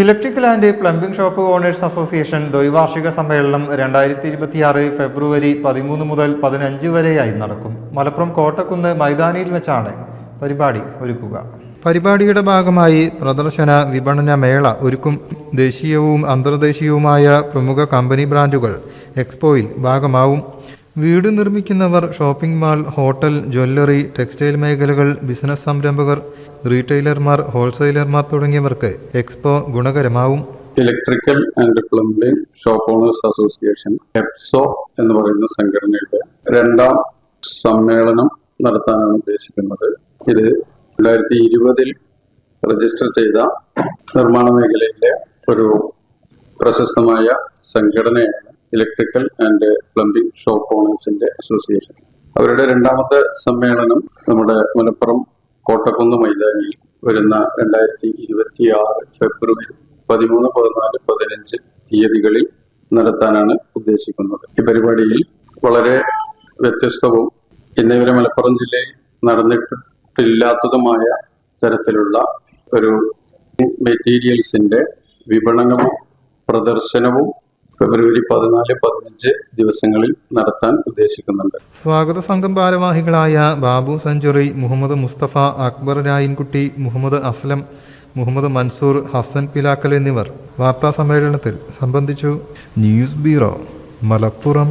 Electrical and plumbing shop owners association ദ്വൈവാർഷിക സമ്മേളനം രണ്ടായിരത്തി ഇരുപത്തിയാറ് ഫെബ്രുവരി പതിമൂന്ന് മുതൽ പതിനഞ്ച് വരെയായി നടക്കും. മലപ്പുറം കോട്ടക്കുന്ന് മൈതാനിയിൽ വെച്ചാണ് പരിപാടി ഒരുക്കുക. പരിപാടിയുടെ ഭാഗമായി പ്രദർശന വിപണന മേള ഒരുക്കും. ദേശീയവും അന്തർദേശീയവുമായ പ്രമുഖ കമ്പനി ബ്രാൻഡുകൾ എക്സ്പോയിൽ ഭാഗമാവും. വീട് നിർമ്മിക്കുന്നവർ shopping mall hotel jewellery textile മേഖലകൾ ബിസിനസ് സംരംഭകർ റീറ്റെയിലർമാർ ഹോൾസെയിലർമാർ തുടങ്ങിയവർക്ക് expo ഗുണകരമാവും. Electrical and plumbing shop owners association EPSO എന്ന് പറയുന്ന സംഘടനയുടെ രണ്ടാം സമ്മേളനം നടത്താനാണ് ഉദ്ദേശിക്കുന്നത്. ഇത് രണ്ടായിരത്തി ഇരുപതിൽ രജിസ്റ്റർ ചെയ്ത നിർമ്മാണ മേഖലയിലെ ഒരു പ്രശസ്തമായ സംഘടനയാണ്. ഇലക്ട്രിക്കൽ ആൻഡ് പ്ലംബിംഗ് ഷോപ്പ് ഓണേഴ്സിന്റെ അസോസിയേഷൻ അവരുടെ രണ്ടാമത്തെ സമ്മേളനം നമ്മുടെ മലപ്പുറം കോട്ടക്കുന്ന് മൈതാനിയിൽ വരുന്ന രണ്ടായിരത്തി ഇരുപത്തി ആറ് ഫെബ്രുവരി പതിമൂന്ന് പതിനാല് പതിനഞ്ച് തീയതികളിൽ നടത്താനാണ് ഉദ്ദേശിക്കുന്നത്. ഈ പരിപാടിയിൽ വളരെ വ്യത്യസ്തവും ഇന്നേവരെ മലപ്പുറം ജില്ലയിൽ നടന്നിട്ടില്ലാത്തതുമായ തരത്തിലുള്ള ഒരു മെറ്റീരിയൽസിന്റെ വിപണനവും പ്രദർശനവും ഫെബ്രുവരി പതിനാല് പതിനഞ്ച് ദിവസങ്ങളിൽ നടത്താൻ ഉദ്ദേശിക്കുന്നുണ്ട്. സ്വാഗത സംഘം ഭാരവാഹികളായ ബാബു സഞ്ചുറി മുഹമ്മദ് മുസ്തഫ അക്ബർ രായൻകുട്ടി മുഹമ്മദ് അസ്ലം മുഹമ്മദ് മൻസൂർ ഹസൻ പിലാക്കൽ എന്നിവർ വാർത്താ സമ്മേളനത്തിൽ സംബന്ധിച്ചു. News bureau Malappuram.